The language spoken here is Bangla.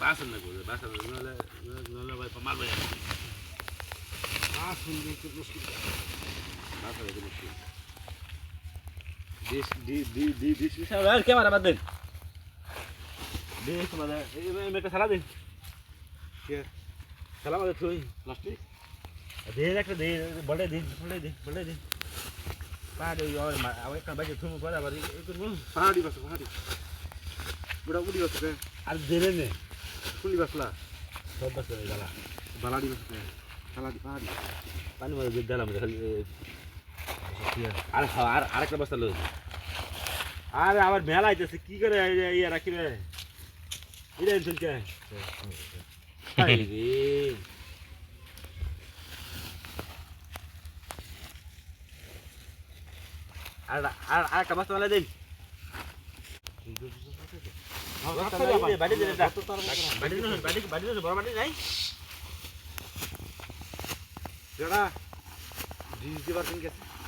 বাসন না করে বাসন নলে নলে ভাই মারবে বাসন দিয়ে তো মুশকিল বাসন দিয়ে মুশকিল আর ক্যামেরা বাদ দেন মানে মেয়েটা সারা দিন কে সালা আমাদের থুই প্লাস্টিক দিন একটা দিন বড়ে দিন বড়ে দিন বড়ে দিন পাড়ে ওই আমার একটা বাজে থুমু এই করব পাহাড়ি বাস পাহাড়ি বুড়া উড়ি বাস আর দেরে নে কুলি বাসলা সব বাস হয়ে গেল বালাডি বাস সালাডি পাহাড়ি পানি মধ্যে দিয়ে দিলাম খালি আর আর আরেকটা বস্তা লোক আরে আবার মেলা আইতেছে কি করে ইয়ে রাখি রে এটা চলছে হাই রে আর আর আর একটা বস্তা মেলা দিন ডিস দিবার গেছে